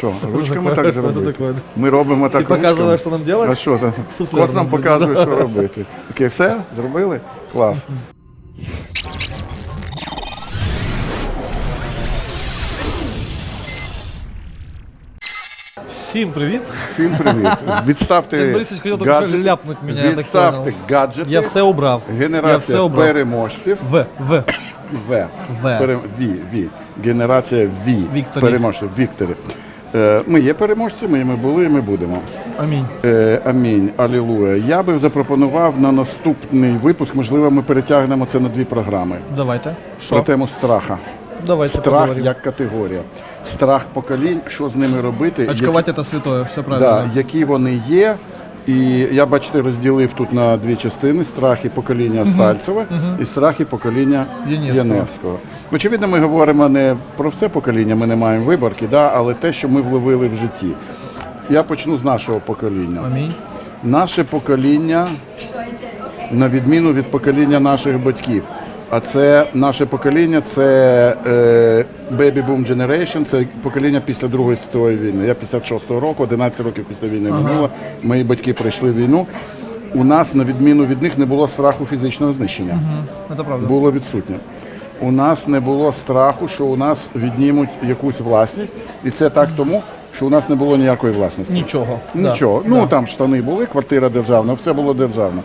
Що, ручками так зробити? Ми робимо так Ти показуєш, що нам делать? А що там? Кос нам показує, що робити. Окей, все? Зробили? Клас. Всім привіт. Всім привіт. Відставте Борисович, хотів гаджет- ляпнуть мене, я так Відставте понял. гаджети. Я все убрав. Я все Генерація переможців. В, В. В. В. Пере... Ві. Ві. Генерація Ві. Вікторі. Переможців. Вікторі. Е, Ми є переможці, ми, ми були і ми будемо. Амінь. Е, амінь, алілуя. Я би запропонував на наступний випуск, можливо, ми перетягнемо це на дві програми. Давайте. Про тему страха. Давайте Страх поговоримо. як категорія. Страх поколінь, що з ними робити, Очковать та святое, все правильно. да, які вони є. І я, бачите, розділив тут на дві частини: страхи покоління Стальцева і страхи покоління Яневського. Очевидно, ми говоримо не про все покоління, ми не маємо виборки, да, але те, що ми вловили в житті. Я почну з нашого покоління. Амінь. Наше покоління, на відміну від покоління наших батьків. А це наше покоління, це е, Baby Boom Generation, це покоління після Другої світової війни. Я 56-го року, 11 років після війни минуло. Мої батьки пройшли війну. У нас, на відміну від них, не було страху фізичного знищення. Это правда. Було відсутнє. У нас не було страху, що у нас віднімуть якусь власність, і це так тому, що у нас не було ніякої власності. Нічого. Да. Нічого. Ну Да. там штани були, квартира державна, все було державне.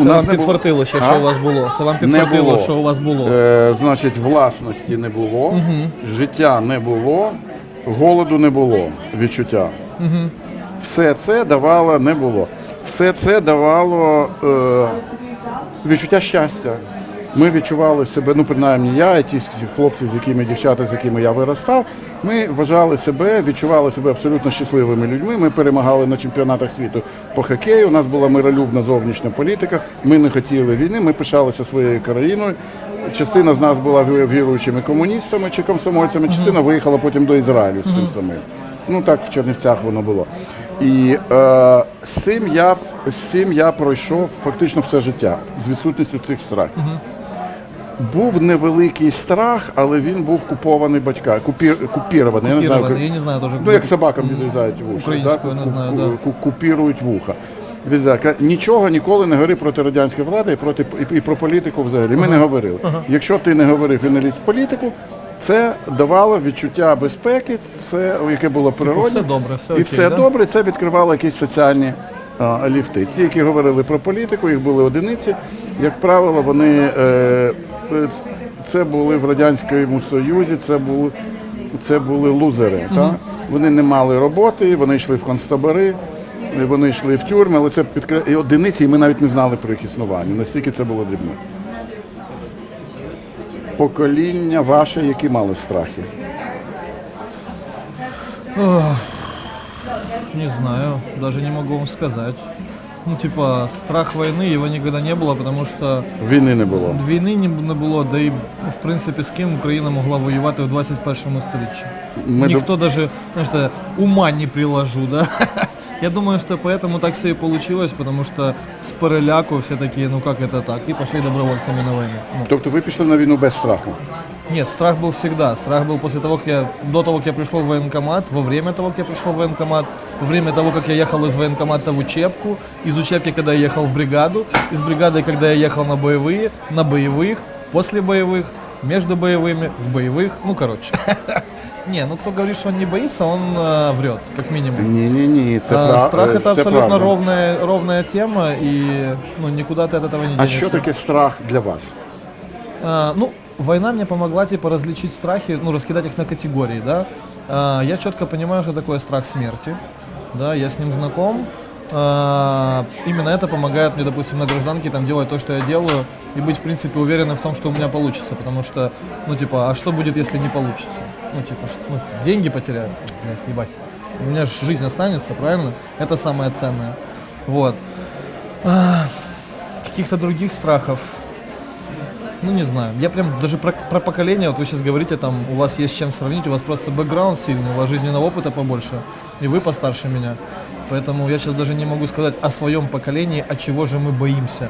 У нас не було- ще, що у вас було. Це вам підфартило, що у вас було. Е, значить, власності не було, життя не було, голоду не було, відчуття. Все це давало не було. Все це давало е, відчуття щастя. Ми відчували себе, ну принаймні я, і ті хлопці, з якими дівчата, з якими я виростав, ми вважали себе, відчували себе абсолютно щасливими людьми. Ми перемагали на чемпіонатах світу по хокею. У нас була миролюбна зовнішня політика. Ми не хотіли війни, ми пишалися своєю країною. Частина з нас була віруючими комуністами чи комсомольцями, частина виїхала потім до Ізраїлю з тим самим. Ну так в Чернівцях воно було. І е, з цим я з цим я пройшов фактично все життя з відсутністю цих страхів. Був невеликий страх, але він був купований батька, купі, купірований. Я не знаю, я не знаю. Ну, як собакам відрізають вуха. Да. ку- Купірують вуха. Нічого ніколи не говори проти радянської влади і, проти, і, і про політику взагалі. Ми не говорили. Якщо ти не говорив і не ліз в політику, це давало відчуття безпеки, це, яке було природне. все добре, все і окей, все да? добре, це відкривало якісь соціальні а, ліфти. Ті, які говорили про політику, їх були одиниці. Як правило, вони е, це були в Радянському Союзі, це були, це були лузери. Та? Вони не мали роботи, вони йшли в концтабори, вони йшли в тюрми, але це підкре... і одиниці, і ми навіть не знали про їх існування. Настільки це було дрібно. Покоління ваше, які мали страхи. Не знаю, даже не могу вам сказать Ну, типа, страх войны, его никогда не было, потому что Війни не було. війни не не було, да і, в принципі, з ким Україна могла воювати в 21 сторіччі. Ми до- Никто даже, знаешь, что, ума не приложу, да? Я думаю, что поэтому так все и получилось, потому что с переляку все такие, ну как это так, и пошли добровольцами на войну. Ну, Тобто ви пішли на війну без страху. Нет, страх был всегда. Страх был после того, как я, до того, как я пришел в военкомат, во время того, как я пришел в военкомат, во время того, как я ехал из военкомата в учебку, из учебки, когда я ехал в бригаду, из бригады, когда я ехал на боевые, на боевых, после боевых, между боевыми, в боевых, ну короче. Не, ну кто говорит, что он не боится, он э, врет, как минимум. Ні, ні, ні, це А, пра- страх е, это це абсолютно правда. ровная, ровная тема, и ну, никуда ты от этого не А денешься. що таке страх для вас? А, ну, война мне помогла типа различить страхи, ну, раскидать их на категории, да. А, я четко понимаю, что такое страх смерти, да, я с ним знаком. А, именно это помогает мне, допустим, на гражданке там делать то, что я делаю, и быть, в принципе, уверенным в том, что у меня получится, потому что, ну, типа, а что будет, если не получится? Ну, типа, ш- ну, деньги потеряю, блядь, ебать. У меня же жизнь останется, правильно? Это самое ценное. Вот. А, каких-то других страхов, ну, не знаю. Я прям даже про, про поколение, вот вы сейчас говорите, там, у вас есть с чем сравнить, у вас просто бэкграунд сильный, у вас жизненного опыта побольше, и вы постарше меня. Поэтому я сейчас даже не могу сказать о своем поколении, от чего же мы боимся.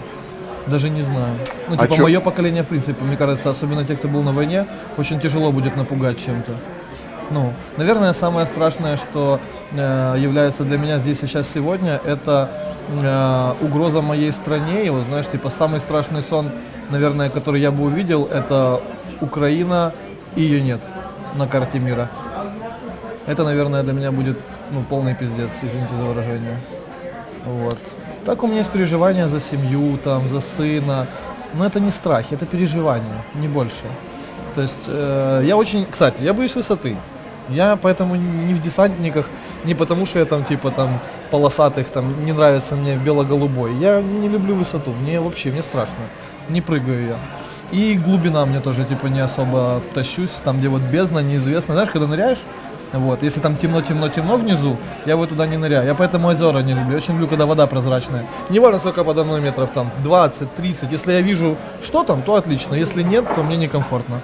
Даже не знаю. Ну, А типа, чё- мое поколение, в принципе, мне кажется, особенно те, кто был на войне, очень тяжело будет напугать чем-то. Ну, наверное, самое страшное, что э, является для меня здесь и сейчас сегодня, это э, угроза моей стране. И вот, знаешь, типа самый страшный сон, наверное, который я бы увидел, это Украина и ее нет на карте мира. Это, наверное, для меня будет ну, полный пиздец, извините за выражение. Вот. Так у меня есть переживания за семью, там, за сына. Но это не страхи, это переживания, не больше. То есть э, я очень, кстати, я боюсь высоты. Я поэтому не в десантниках, не потому что я там типа там полосатых, там не нравится мне бело-голубой. Я не люблю высоту, мне вообще, мне страшно. Не прыгаю я. И глубина мне тоже типа не особо тащусь, там где вот бездна, неизвестно. Знаешь, когда ныряешь, вот, если там темно-темно-темно внизу, я вот туда не ныряю. Я поэтому озера не люблю. Очень люблю, когда вода прозрачная. Не важно, сколько подо мной метров, там, 20, 30. Если я вижу, что там, то отлично. Если нет, то мне некомфортно.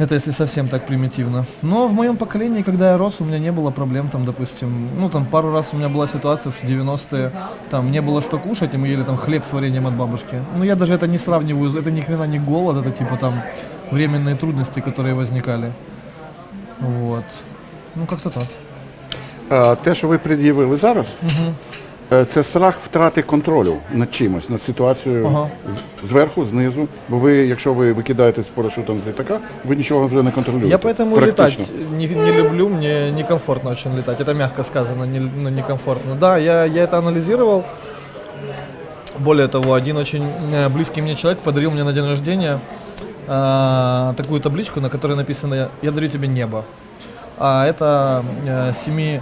Это если совсем так примитивно. Но в моем поколении, когда я рос, у меня не было проблем, там, допустим, ну, там, пару раз у меня была ситуация, что 90-е, там, не было что кушать, и мы ели там хлеб с вареньем от бабушки. Ну, я даже это не сравниваю, это ни хрена не голод, это типа там временные трудности, которые возникали. Вот. Ну, как-то так. Е, Те, що ви пред'явили зараз, е, це страх втрати контролю над чимось, над ситуацією Ага. з- зверху, знизу. Бо ви, якщо ви викидаєте з парашутом з літака, ви нічого вже не контролюєте. Я поэтому Практично. летать не, не люблю, мне некомфортно очень летать. Это мягко сказано, не, ну, некомфортно. Да, я, я это анализировал. Более того, один очень э, близкий мне человек подарил мне на день рождения э, такую табличку, на которой написано «Я дарю тебе небо». А это э, семи, э,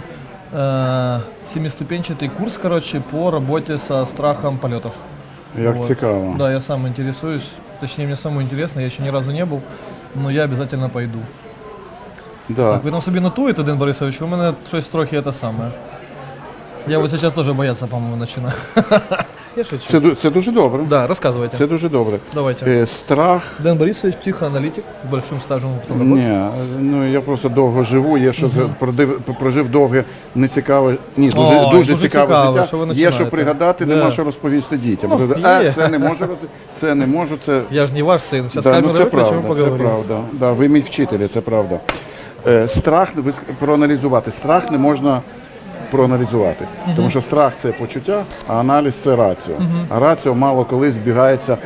семиступенчатый курс, короче, по работе со страхом полетов. Як Вот. цікаво. Да, я сам интересуюсь. Точнее, мне самому интересно, я еще ни разу не был, но я обязательно пойду. Да. Так, ви там собі нотуєте, Ден Борисович, у мене щось трохи это саме. Я вот сейчас тоже бояться, по-моему, начинаю. Я шучу. Це, ду- це дуже добре. Да, рассказывайте. Це дуже добре. Давайте. Е, страх. Дэн Борисович, психоаналитик, с большим стажем опытом работы. Ні, ну я просто довго живу. Є що за- продив, прожив довге, нецікаве. Ні, дуже, Ой, дуже, дуже цікаве цікаво, життя. що ви є починаєте. що пригадати, Да. нема що розповісти дітям. Ну, а, є. це не можу роз... це не можу, це Я же не ваш сын. Сейчас Да, ну камеру це выключим и правда, це поговорим. правда. Да, ви мій вчитель, це правда. Е, страх ви ск- проаналізувати. Страх не можна проаналізувати. Тому що страх це почуття, а аналіз це раціо. А раціо мало коли збігається.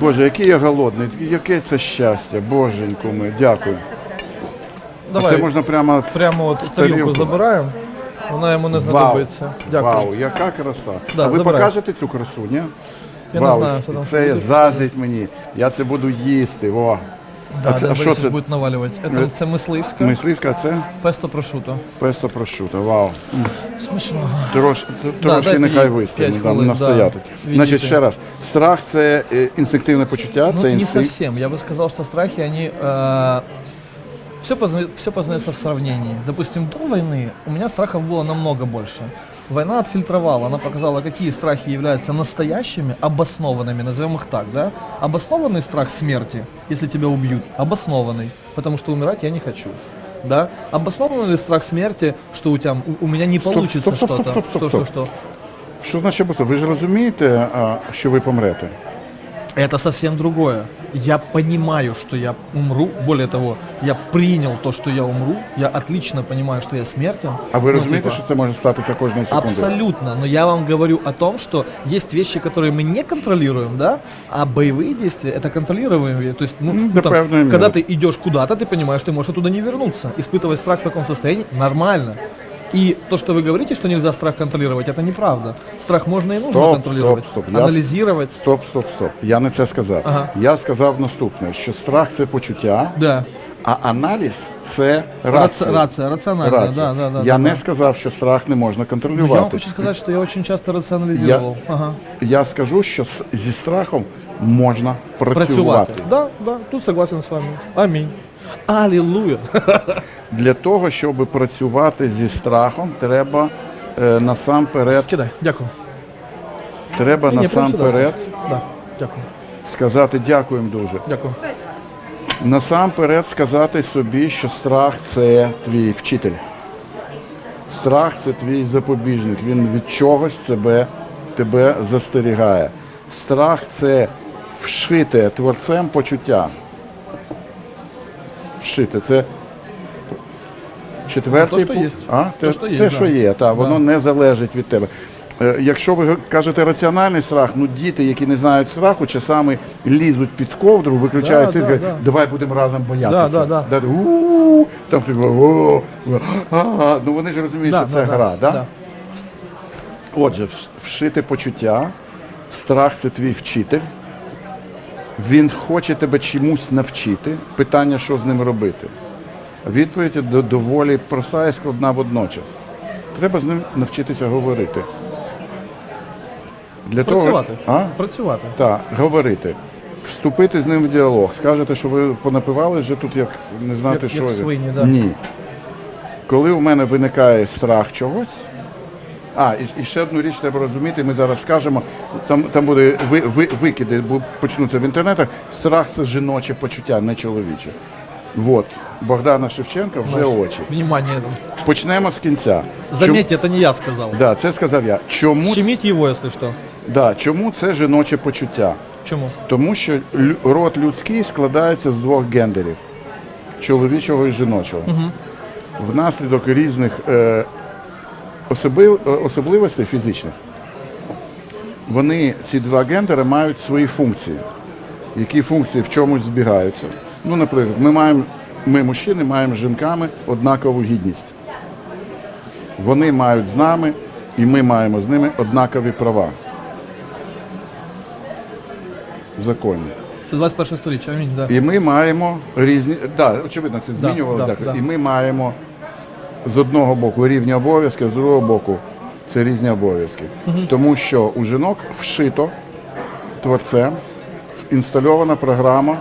Боже, який я голодний, яке це щастя, боженьку ми, дякую. Давай, це можна прямо прямо от тарілку тарілку. забираємо. Вона йому не Вау, знадобиться. Дякую. Вау, яка краса. Да, а ви забирай. покажете цю красу, ні? Я не Вау, знаю, що там це буде. заздріть мені. Я це буду їсти. О. Да, а це, Дэн а що Борисович це? буде навалювати. Это, це мисливська, Мисливська, а це песто прошуто. песто прошута. Вау. Смішного. Трош, т- Да, трошки дайте нехай їй вистигне, п'ять да, хвилин, настояти. да. Значить, Відійти. ще раз. Страх це е, інстинктивне почуття, Ну, це не інстинкт. совсем. Я бы сказал, что страхи, они... все, все познается в сравнении. Допустим, до войны у меня страхов было намного больше. Война отфильтровала, она показала, какие страхи являются настоящими, обоснованными, назовем их так, да? Обоснованный страх смерти, если тебя убьют, обоснованный, потому что умирать я не хочу. Да? Обоснованный страх смерти, что у тебя, у, у меня не получится что-то. Что, что, что? Що значить просто? Ви ж розумієте, а, що ви помрете? Это совсем другое. Я понимаю, что я умру. Более того, я принял то, что я умру. Я отлично понимаю, что я смертен. А ви Ну, розумієте, типа, що це може статися кожної секунди? Абсолютно. Но я вам говорю о том, что есть вещи, которые мы не контролируем, да, а боевые действия это контролируемые. То есть, ну, Ну, ну, до там, певної міри. когда ты идешь куда-то, ты понимаешь, что ты можешь оттуда не вернуться. Испытывать страх в таком состоянии нормально. И то, что вы говорите, что нельзя страх контролировать, это неправда. Страх можно и нужно Стоп, контролировать. стоп, стоп. Я Анализировать. Стоп, стоп, стоп. Я не це сказав. Ага. Я сказав наступне: що страх це почуття, Да. а аналіз це Рац- рація. рація, раціональна, да, да, да, Я да, не да. сказав, що страх не можна Ну, я вам контролювати. хочу сказать, что я очень часто рационализировал. Ага. Я скажу, що з- зі страхом можна працювати. Працювати. Да, да, тут согласен с вами. Аминь. Аллилуйя. Для того, щоб працювати зі страхом, треба е, насамперед, Кидай, дякую. треба Ні, сюди насамперед. Да, дякую. сказати дякуємо дуже. Дякую. Насамперед сказати собі, що страх це твій вчитель. Страх це твій запобіжник. Він від чогось тебе, тебе застерігає. Страх це вшите творцем почуття. Вшите. Це Четвертий що пункт. А? Те, що є, те, що є, та, воно не залежить від тебе. Е, Якщо ви кажете раціональний страх, ну діти, які не знають страху, часами лізуть під ковдру, виключають Да, да, кажуть, да. давай будемо разом боятися. Да, да, да. у-у-у, Там ну вони ж розуміють, що це гра. Да. Отже, вшити почуття, страх це твій вчитель. Він хоче тебе чомусь навчити. Питання, що з ним робити. Відповідь до- доволі проста і складна водночас. Треба з ним навчитися говорити. Для Працювати. Того, а? Працювати. Так, говорити. Вступити з ним в діалог. Скажете, що ви понапивали вже тут, як не знати, Як- що. як свині, да. Ні. Коли у мене виникає страх чогось. А, і, і ще одну річ треба розуміти, ми зараз скажемо, там, там буде ви, ви, викиди, почнуться в інтернетах. Страх це жіноче почуття, не чоловіче. От, Богдана Шевченка вже Маш, очі. Внимание. Почнемо з кінця. Заметьте, это не я сказал. Чому, да, це сказав я. Чому, Щемите его, если что. да, чому це жіноче почуття? Чему? Тому що род людський складається з двох гендерів чоловічого і жіночого. Внаслідок різних е, особливостей фізичних. Вони, ці два гендери, мають свої функції, які функції в чомусь збігаються. Ну, наприклад, ми маємо, ми, мужчини, маємо з жінками однакову гідність. Вони мають з нами, і ми маємо з ними однакові права. В законі. Це 21 сторіччя, амінь, да. І ми маємо різні. Так, да, очевидно, це змінювалося. да, так. да. І ми маємо з одного боку рівні обов'язки, з другого боку це різні обов'язки. Тому що у жінок вшито творцем інстальована програма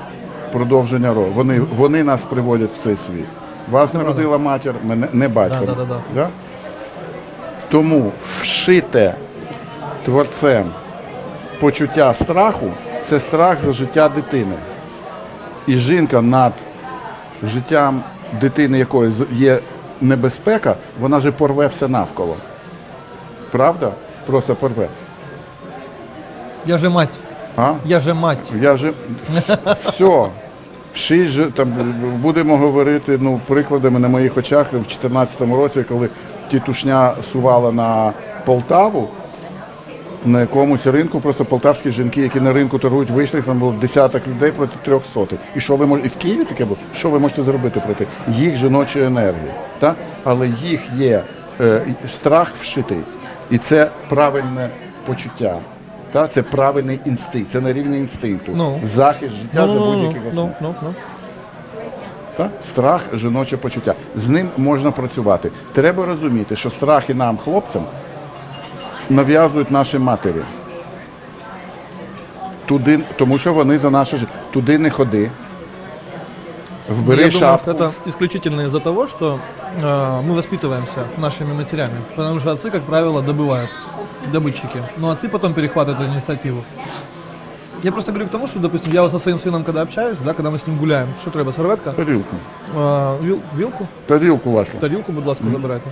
продовження роду. Вони, вони нас приводять в цей світ. Вас народила матір, мене не батько. Да, да, да, да. Да? Тому вшите творцем почуття страху це страх за життя дитини. І жінка над життям дитини, якої є небезпека, вона же порве все навколо. Правда? Просто порве. Я же мать. А? Я же мать. Я же все. Шість же там будемо говорити ну, прикладами на моїх очах в 2014 році, коли тітушня сувала на Полтаву. На якомусь ринку просто полтавські жінки, які на ринку торгують, вийшли, там було десяток людей проти трьох сотень. І що ви можете, і в Києві таке було? Що ви можете зробити проти їх жіночої енергії? Так? Але їх є е, страх вшитий. І це правильне почуття. Та? Це правильний інстинкт, це на рівні інстинкту. Ну. Захист життя за ну, будь-яких ну, основ. ну, ну. Та? Страх жіноче почуття. З ним можна працювати. Треба розуміти, що страхи нам, хлопцям, нав'язують наші матері. Туди, тому що вони за наше життя. Туди не ходи. Вбери Я думаю, шапку. что это исключительно из-за того, что э, мы воспитываемся нашими матерями. Потому что отцы, как правило, добывают, добытчики. Но отцы потом перехватывают эту инициативу. Я просто говорю к тому, что, допустим, я вот со своим сыном, когда общаюсь, да, когда мы с ним гуляем, что треба, серветка, Тарілку. э, вил- вилку, Тарілку вашу. тарелку, будь ласка, забирайте.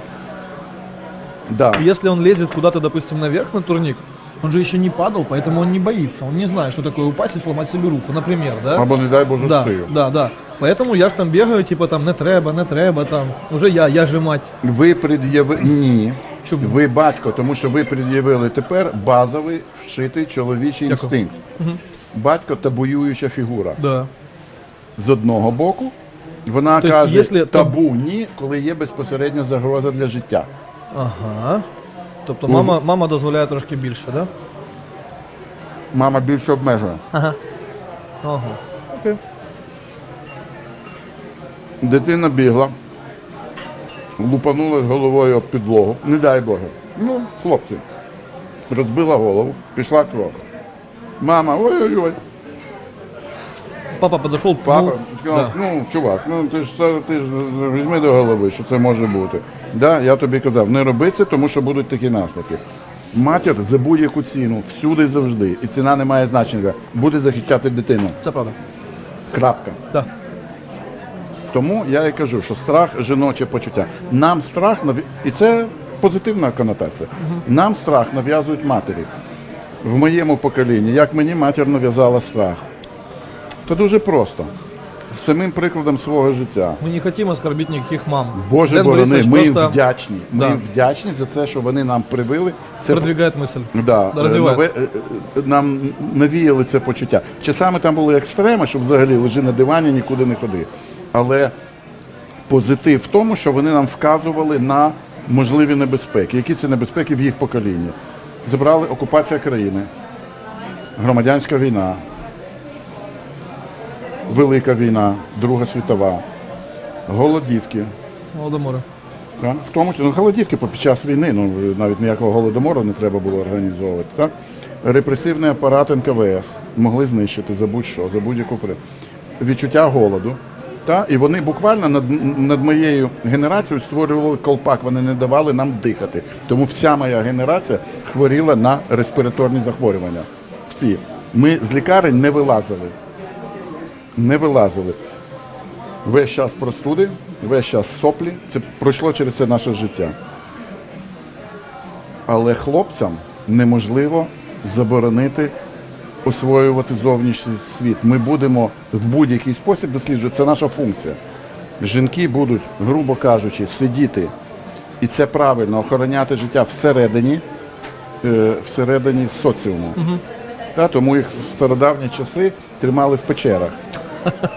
Да. Если он лезет куда-то, допустим, наверх на турник, он же еще не падал, поэтому он не боится. Он не знает, что такое упасть и сломать себе руку, например, да? Або не дай Боже Да, шию. да, да. Поэтому я ж там бегаю, типа там не треба, не треба, там. Уже я, я же мать. Ви пред'явили. Ні. Чому? Ви батько, тому що ви пред'явили тепер базовий вшитий чоловічий Дякую. інстинкт. Батько табуююча фігура. Да. з одного боку. Вона Тобто, каже, якщо табу ні, коли є безпосередня загроза для життя. Ага. Тобто мама, мама дозволяє трошки більше, да? Мама більше обмежує. Ага. Ага. Окей. Дитина бігла, лупанула головою об підлогу. Не дай Боже. Ну, хлопці. Розбила голову, пішла кров. Мама, ой-ой-ой. Папа подошел, Папа пнул. сказав, Да. ну, чувак, ну ти ж це- ти ж візьми до голови, що це може бути. Да, я тобі казав, не роби це, тому що будуть такі наслідки. Матір за будь-яку ціну, всюди і завжди, і ціна не має значення, буде захищати дитину. Це правда. Крапка. Да. Тому я і кажу, що страх жіноче почуття. Нам страх нав'я- і це позитивна конотація. Нам страх нав'язують матері. В моєму поколінні, як мені матір нав'язала страх. То дуже просто самим прикладом свого життя. Мы не хотим оскорбить никаких мам. Боже Дэн борони, Борисович ми їм просто вдячні. Ми Да. їм вдячні за те, що вони нам привили. Це продвигает мысль. Да, Да, розвиває. нове- е, е, нам навіяли це почуття. Часами там були екстреми, що взагалі лежи на дивані, нікуди не ходи. Але позитив в тому, що вони нам вказували на можливі небезпеки. Які це небезпеки в їх поколінні? Забрали окупація країни, громадянська війна, Велика війна, Друга світова, голодівки. Голодоморы. Так? В тому числі ну, голодівки під час війни, ну навіть ніякого голодомору не треба було організовувати. Так? Репресивний апарат НКВС могли знищити за будь-що, за будь-яку при- відчуття голоду. Та? І вони буквально над, над моєю генерацією створювали колпак, вони не давали нам дихати. Тому вся моя генерація хворіла на респіраторні захворювання. Всі. Ми з лікарень не вилазили. Не вилазили весь час простуди, весь час соплі. Це пройшло через це наше життя. Але хлопцям неможливо заборонити освоювати зовнішній світ. Ми будемо в будь-який спосіб досліджувати. Це наша функція. Жінки будуть, грубо кажучи, сидіти, і це правильно, охороняти життя всередині, е, всередині соціуму. Та, тому їх в стародавні часи тримали в печерах.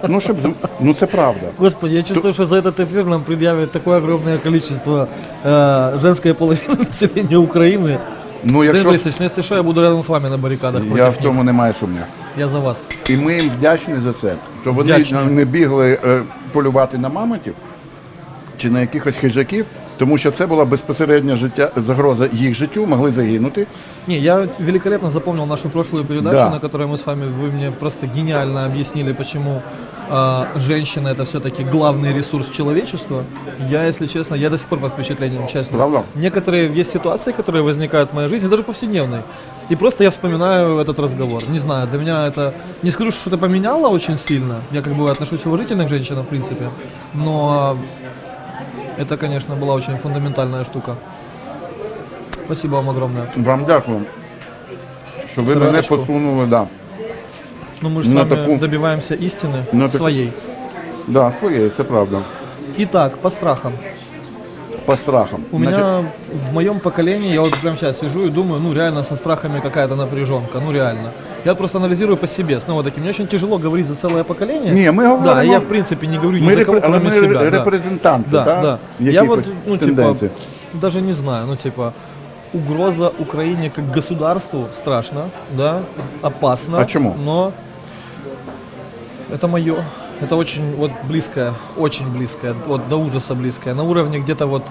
Ну, щоб, з- ну це правда. Господи, я чувствую, что за этот эфир нам предъявят такое огромное количество э, женской половины населения Украины. Ну, Дэн якщо Борисович, ну если что, я буду рядом с вами на баррикадах я против в цьому не маю сумніву. них. Я за вас. І ми їм вдячні за це, що вони Вдячні. не бігли е, полювати на мамонтів чи на якихось хижаків, тому що це була безпосередня життя, загроза їх життю, могли загинути. Не, я великолепно запомнил нашу прошлую передачу, Да. на которой мы с вами, вы мне просто гениально объяснили, почему а, женщина это все-таки главный ресурс человечества. Я, если честно, я до сих пор под впечатлением, честно. Правда? Некоторые есть ситуации, которые возникают в моей жизни, даже повседневной. И просто я вспоминаю этот разговор. Не знаю, для меня это... Не скажу, что что-то поменяло очень сильно. Я как бы отношусь уважительно к женщинам, в принципе. Но это, конечно, была очень фундаментальная штука. Спасибо вам огромное. Вам дякую, що ви мене Сироїшку. посунули. Да. Ну, мы же с На вами таку- добиваемся истины На так- своей. Да, своє, це правда. Итак, по страхам. По страхам. У меня в моем поколении, я вот прямо сейчас сижу и думаю, ну реально со страхами какая-то напряженка, ну реально. Я просто анализирую по себе, снова таки, мне очень тяжело говорить за целое поколение. Ні, ми говоримо. Да, я в принципе не говорю ни ми, за кого, кроме ми себя. да. репрезентанти, Да, да? да. Я вот, ну, типа, тенденцій. даже не знаю, ну, типа, угроза Украине как государству страшно, да, опасно. А чему? Но это мое. Это очень вот близкое, очень близкое, вот до ужаса близкое. На уровне где-то вот,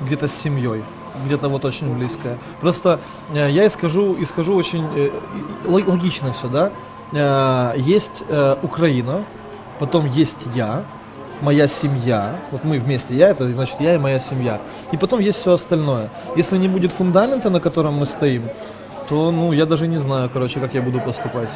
где-то с семьей. Где-то вот очень близкое. Просто э, я и скажу, и скажу очень э, логично все, да. Э, есть э, Украина, потом есть я, моя семья, вот мы вместе, я это значит я и моя семья, и потом есть все остальное. Если не будет фундамента, на котором мы стоим, то, ну, я даже не знаю, короче, как я буду поступать.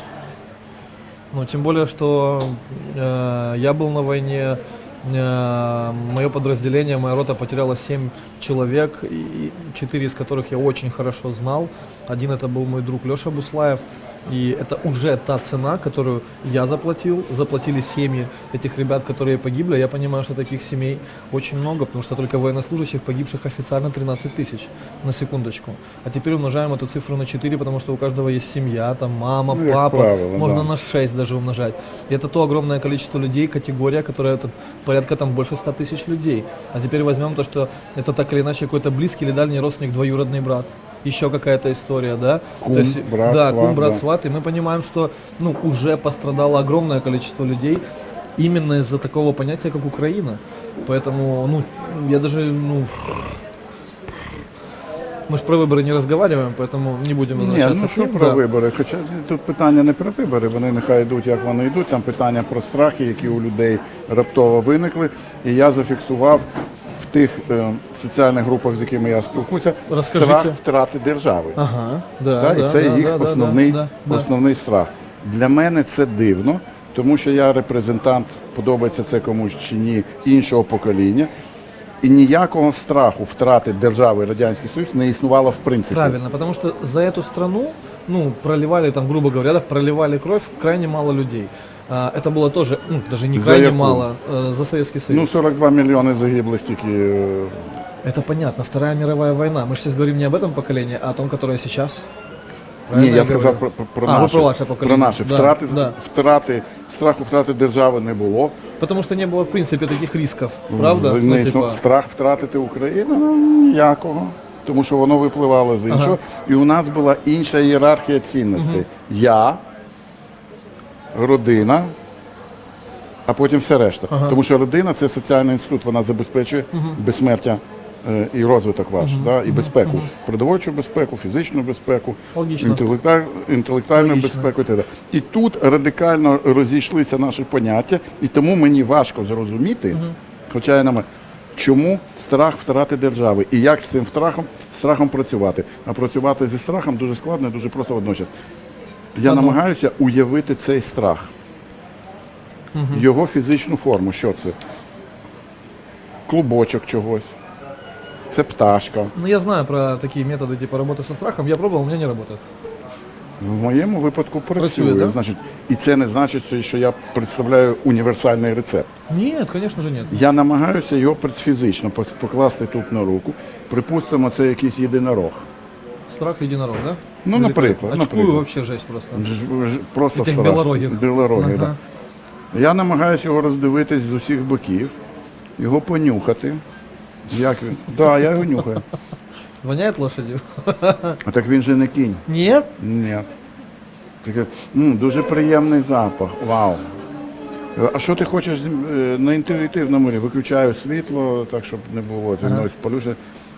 Ну, тем более, что э, я был на войне, э, мое подразделение, моя рота потеряла 7 человек, и 4 из которых я очень хорошо знал. Один это был мой друг Леша Буслаев. И это уже та цена, которую я заплатил, заплатили семьи этих ребят, которые погибли. Я понимаю, что таких семей очень много, потому что только военнослужащих погибших официально 13 тысяч, на секундочку. А теперь умножаем эту цифру на 4, потому что у каждого есть семья, там мама, Ну, папа, правило, можно да. на 6 даже умножать. И это то огромное количество людей, категория, которая это порядка там больше 100 тысяч людей. А теперь возьмем то, что это так или иначе какой-то близкий или дальний родственник, двоюродный брат. Еще какая-то история, да? Кум, то есть, брат, да, сват, кум, брат, да. сват. И мы понимаем, что ну, уже пострадало огромное количество людей именно из-за такого понятия, как Украина. Поэтому, ну, я даже, ну, мы же про выборы не разговариваем, поэтому не будем Ні, возвращаться ну к що ним, про да. вибори? Хоча тут питання не про вибори, вони нехай йдуть, як вони йдуть. Там питання про страхи, які у людей раптово виникли. І я зафіксував в тих е, соціальних групах, з якими я спілкуюся, Розкажіть. страх втрати держави. Ага, да, Та, да, і це да, їх да, да, основний, да, да. основний страх. Для мене це дивно, тому що я репрезентант, подобається це комусь чи ні, іншого покоління. І ніякого страху втрати держави Радянський Союз не існувало в принципі. Правильно, потому что за эту страну, ну, проливали там, грубо говоря, да, проливали кровь крайне мало людей. А, это было тоже, ну, даже не За крайне яку? мало, э, за Советский Союз. Ну, 42 мільйони загиблих тільки. е, это понятно, Вторая мировая война. Мы же сейчас говорим не об этом поколении, а о том, которое сейчас. Ні, Правильно я сказав говорю? про, про, про А, ви наше. про ваше про покоління. наше. Да, Втрати, да. втрати, страху втрати держави не було. Потому что не было, в принципі, таких рисків, правда? Не Ну, існу- типа, Страх втратити Україну ну, ніякого. Тому що воно випливало з іншого. Ага. І у нас була інша ієрархія цінностей. Я, родина, а потім все решта. Ага. Тому що родина це соціальний інститут, вона забезпечує безсмертя е, і розвиток ваш, да, і безпеку, продовольчу безпеку, фізичну безпеку, інтелектуаль- інтелектуальну Логічно. безпеку і так. І тут радикально розійшлися наші поняття, і тому мені важко зрозуміти, хоча я на чому страх втрати держави і як з цим страхом, страхом працювати. А працювати зі страхом дуже складно і дуже просто водночас. Я Ага. намагаюся уявити цей страх, його фізичну форму. Що це? Клубочок чогось. Це пташка. Ну, я знаю про такие методы типа работы со страхом. Я пробовал, у меня не работает. В моєму випадку працює. Працює, да? Значить, і це не значить, що я представляю універсальний рецепт. Нет, конечно же нет. Я намагаюся його пр- фізично пос- покласти тут на руку. Припустимо, це якийсь єдинорог. Страх единорог, да? Ну, наприклад, Очкую наприклад. вообще жесть просто. Ж- ж- Просто Этих страшно. білорогів. Білорогів, Ага. да. Я намагаюся його роздивитись з усіх боків, його понюхати. Як він? Так, да, я його нюхаю. Воняет лошадью? А так він же не кінь. Нет? Ні. Таке, м, дуже приємний запах. Вау. Е, А що ти хочеш з- е, на інтуїтивному рівні? Виключаю світло, так щоб не було ага. полюшення.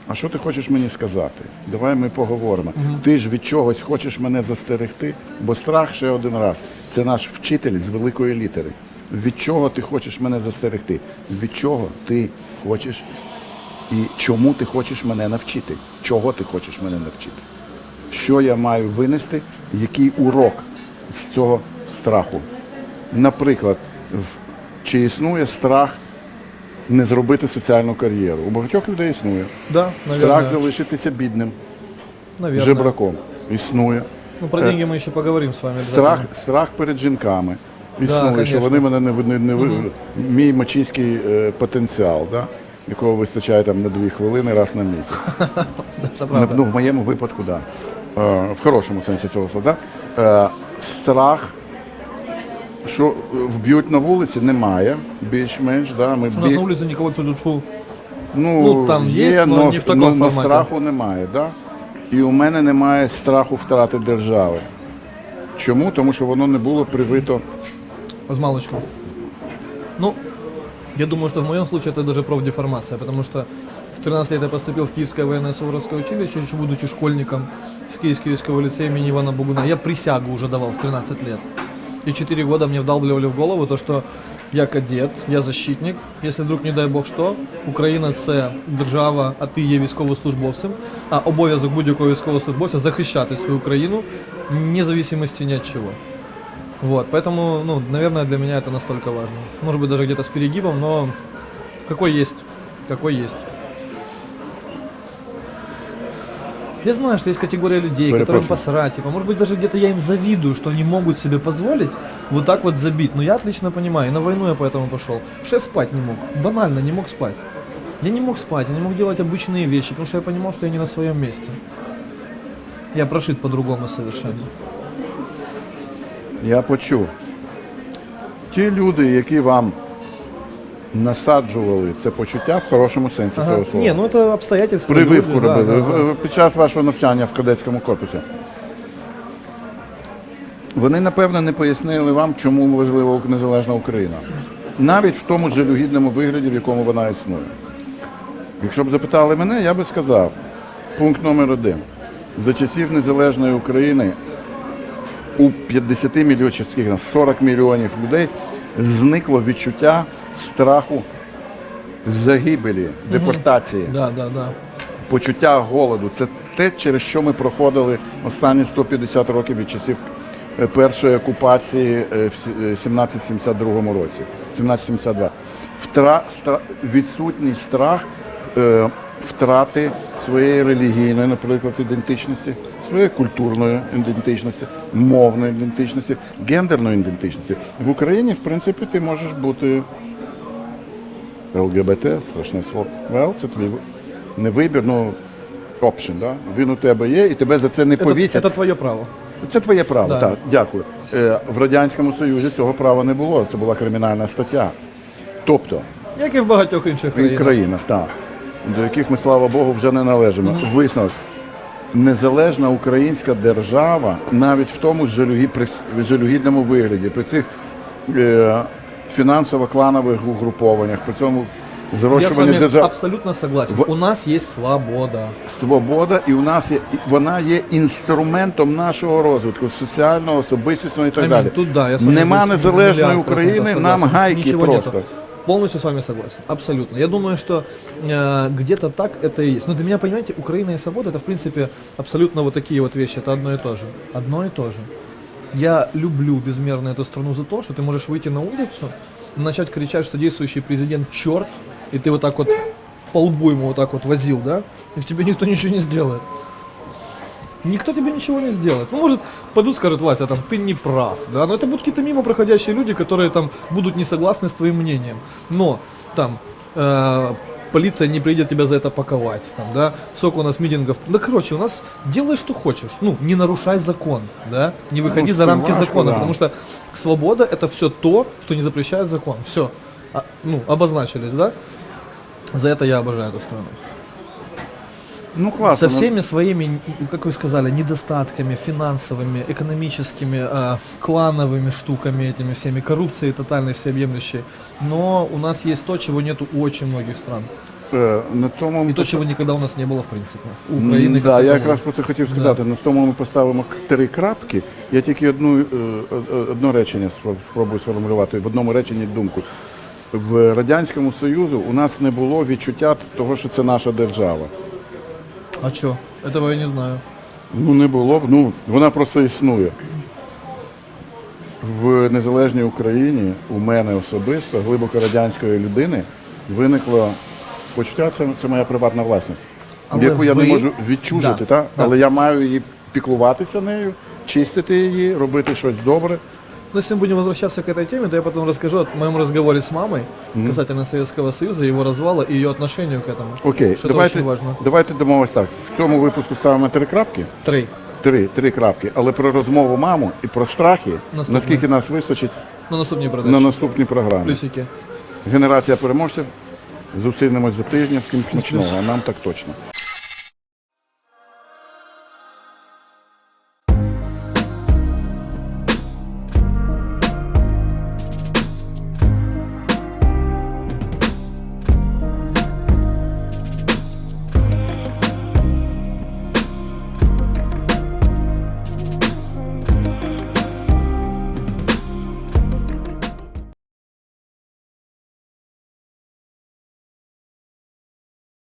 А що ти хочеш мені сказати? Давай ми поговоримо. Ти ж від чогось хочеш мене застерегти, бо страх ще один раз. Це наш вчитель з великої літери. Від чого ти хочеш мене застерегти? Від чого ти хочеш і чому ти хочеш мене навчити? Чого ти хочеш мене навчити? Що я маю винести, який урок з цього страху? Наприклад, чи існує страх не зробити соціальну кар'єру? У багатьох людей існує. Да, Страх залишитися бідним, Наверное. жебраком. Існує. Ну, про Е, деньги мы еще поговорим с вами. Страх, страх перед жінками. Існує, конечно. що вони мене не, не, не ви- мій мачійський е, потенціал, да? Якого вистачає там на дві хвилини раз на місяць. Ну, правда. Ну, в моєму випадку, так. Да. Е, в хорошому сенсі цього слова. Да? Е, страх, що е, вб'ють на вулиці, немає. Більш-менш. Да? Ми У нас бі- на улице никого тут. Ну, Ну, там є, но, не в такому но- но форматі. страху немає. Да? І у мене немає страху втрати держави. Чому? Тому що воно не було привито. Возмалочку. Ну, я думаю, что в моем случае это даже профдеформация, потому что в 13 лет я поступил в Киевское военное Суворовское училище, еще будучи школьником в Киевский войсковой лицей имени Ивана Бугуна. Я присягу уже давал в 13 лет. И 4 года мне вдалбливали в голову то, что я кадет, я защитник. Если вдруг, не дай Бог що, Україна це держава, а ти є військовослужбовцем, а обов'язок будь-якого військовослужбовця захищати свою країну, независимости ни от чего. Вот, поэтому, ну, наверное, для меня это настолько важно. Может быть, даже где-то с перегибом, но какой есть, какой есть. Я знаю, что есть категория людей, которым Перепрошую. посрать. Типа, может быть, даже где-то я им завидую, что они могут себе позволить вот так вот забить. Но я отлично понимаю, и на войну я поэтому пошел. Что я спать не мог. Банально, не мог спать. Я не мог спать, я не мог делать обычные вещи, потому что я понимал, что я не на своем месте. Я прошит по-другому совершенно. Я почув. Ті люди, які вам насаджували це почуття в хорошому сенсі Ага. цього слова. Не, ну это обстоятельства. Прививку люди, робили да, да. під час вашого навчання в кадетському корпусі. Вони, напевно, не пояснили вам, чому важлива незалежна Україна. Навіть в тому жалюгідному вигляді, в якому вона існує. Якщо б запитали мене, я би сказав, пункт номер один. За часів незалежної України у 50 мільйонів, чи скільки 40 мільйонів людей зникло відчуття страху загибелі, депортації Да, да, да. почуття голоду. Це те, через що ми проходили останні 150 років від часів е, першої окупації е, в сі- е, 1772 році. 1772. Втра, стра- відсутній страх е, втрати своєї релігійної, наприклад, ідентичності, своєї культурної ідентичності, мовної ідентичності, гендерної ідентичності. В Україні, в принципі, ти можеш бути ЛГБТ, страшне слово. Well, це твій не вибір, ну option, да? Він у тебе є, і тебе за це не повісять. это твое право. Це твоє право, Да. так, дякую. Е, в Радянському Союзі цього права не було, це була кримінальна стаття. Тобто, Як і в багатьох інших країнах. країнах, так, до яких ми, слава Богу, вже не належимо. Висновок. Незалежна українська держава, навіть в тому ж жалюгідному вигляді, при цих е, фінансово-кланових угрупованнях, при цьому зрощуванні держав. абсолютно согласен. В- У нас есть свобода. Свобода, і у нас є вона є інструментом нашого розвитку, соціального, особистісного і так Аминь. далі. Тут да, я Нема незалежної України, нам гайки Ничего просто. нету. Полностью с вами согласен, абсолютно. Я думаю, что э, где-то так это и есть. Но для меня, понимаете, Украина и свобода это, в принципе, абсолютно вот такие вот вещи. Это одно и то же. Одно и то же. Я люблю безмерно эту страну за то, что ты можешь выйти на улицу, начать кричать, что действующий президент черт, и ты вот так вот по лбу ему вот так вот возил, да, и тебе никто ничего не сделает. Никто тебе ничего не сделает. Ну, может, пойдут, скажут, Вася, там, ты не прав, да, но это будут какие-то мимо проходящие люди, которые там будут не согласны с твоим мнением. Но, там, э, полиция не придет тебя за это паковать, там, да, сколько у нас митингов. Да, короче, у нас делай, что хочешь, ну, не нарушай закон, да, не выходи Ну, за рамки важно, закона, да. потому что свобода это все то, что не запрещает закон, все, ну, обозначились, да, за это я обожаю эту страну. Ну класно. Со ну, всеми своими, как вы сказали, недостатками финансовыми, экономическими, а, в- клановыми штуками, этими всеми, коррупцией тотальной, всеобъемлющей. Но у нас есть то, чего нету у очень многих стран. е, на тому ми И то, пос- чего никогда у нас не было, в принципе. У М, Украины. как да, я таковой. якраз про це хотів сказати. На тому ми поставимо к- три крапки. Я тільки одну, е, е, одне речення спро- спробую сформулювати, в одному реченні думку. В Радянському Союзу у нас не було відчуття того, що це наша держава. А что? Этого я не знаю. Ну не було б. Ну вона просто існує. В незалежній Україні у мене особисто, глибоко радянської людини, виникло почуття, це, це моя приватна власність, Але яку я не можу відчужити, Да, та? да. але я маю її піклуватися нею, чистити її, робити щось добре. Но если мы будем возвращаться к этой теме, то я потом расскажу о моем разговоре с мамой касательно Советского Союза, его развала и ее отношению к этому. Окей, Что это давайте, очень важно. давайте домовимось так. В цьому випуску ставимо три крапки. Три. Три, три крапки, але про розмову маму і про страхи, Наступне. наскільки нас вистачить На наступній на передачі. наступній програмі. Плюсики. Генерація переможців. Зустрінемось за тиждень. Всім смачного, а нам так точно.